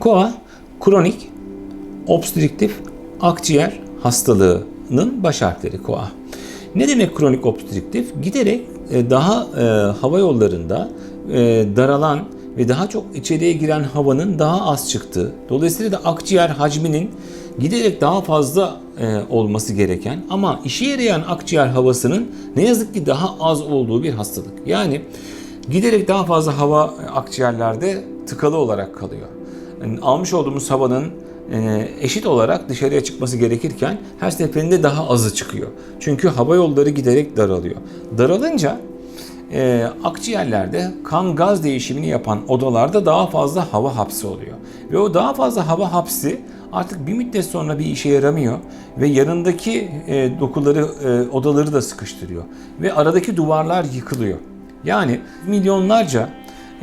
KOA kronik obstrüktif akciğer hastalığının baş harfleri KOA. Ne demek kronik obstrüktif? Giderek e, daha e, hava yollarında e, daralan ve daha çok içeriye giren havanın daha az çıktığı, dolayısıyla da akciğer hacminin giderek daha fazla e, olması gereken ama işe yarayan akciğer havasının ne yazık ki daha az olduğu bir hastalık. Yani giderek daha fazla hava akciğerlerde tıkalı olarak kalıyor. Almış olduğumuz havanın e, eşit olarak dışarıya çıkması gerekirken her seferinde daha azı çıkıyor. Çünkü hava yolları giderek daralıyor. Daralınca e, akciğerlerde kan gaz değişimini yapan odalarda daha fazla hava hapsi oluyor. Ve o daha fazla hava hapsi artık bir müddet sonra bir işe yaramıyor ve yanındaki e, dokuları, odaları da sıkıştırıyor. Ve aradaki duvarlar yıkılıyor. Yani milyonlarca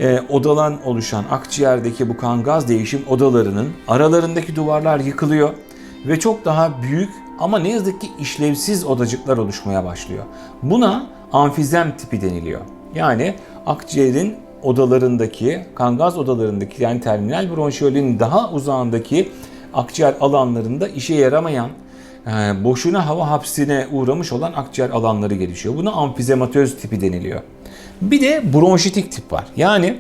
e, odalan oluşan akciğerdeki bu kan gaz değişim odalarının aralarındaki duvarlar yıkılıyor ve çok daha büyük ama ne yazık ki işlevsiz odacıklar oluşmaya başlıyor. Buna amfizem tipi deniliyor. Yani akciğerin odalarındaki, kan gaz odalarındaki yani terminal bronşiyolün daha uzağındaki akciğer alanlarında işe yaramayan, e, boşuna hava hapsine uğramış olan akciğer alanları gelişiyor. Buna amfizematöz tipi deniliyor. Bir de bronşitik tip var. Yani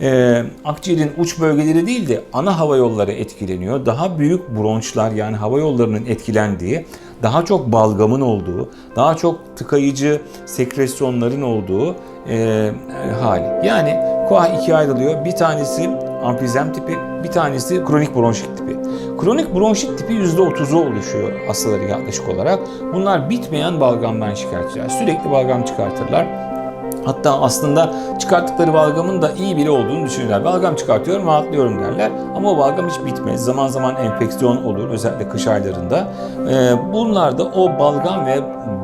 e, akciğerin uç bölgeleri değil de ana hava yolları etkileniyor. Daha büyük bronşlar yani hava yollarının etkilendiği, daha çok balgamın olduğu, daha çok tıkayıcı sekresyonların olduğu e, e, hali. Yani koa ikiye ayrılıyor. Bir tanesi amfizem tipi, bir tanesi kronik bronşit tipi. Kronik bronşit tipi %30'u oluşuyor hastaları yaklaşık olarak. Bunlar bitmeyen balgamdan şikayetçiler. Sürekli balgam çıkartırlar. Hatta aslında çıkarttıkları balgamın da iyi biri olduğunu düşünürler. Balgam çıkartıyorum, rahatlıyorum derler. Ama o balgam hiç bitmez. Zaman zaman enfeksiyon olur, özellikle kış aylarında. Ee, bunlar da o balgam ve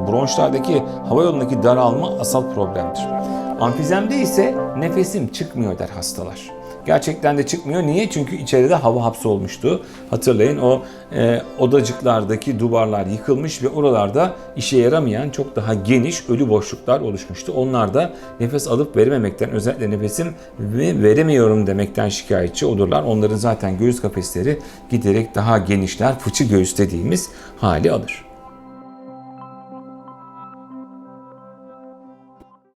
bronşlardaki hava yolundaki daralma asal problemdir. Amfizemde ise nefesim çıkmıyor der hastalar. Gerçekten de çıkmıyor. Niye? Çünkü içeride hava hapsi olmuştu. Hatırlayın o e, odacıklardaki duvarlar yıkılmış ve oralarda işe yaramayan çok daha geniş ölü boşluklar oluşmuştu. Onlar da nefes alıp verememekten özellikle nefesim ve veremiyorum demekten şikayetçi olurlar. Onların zaten göğüs kafesleri giderek daha genişler. Fıçı göğüs dediğimiz hali alır.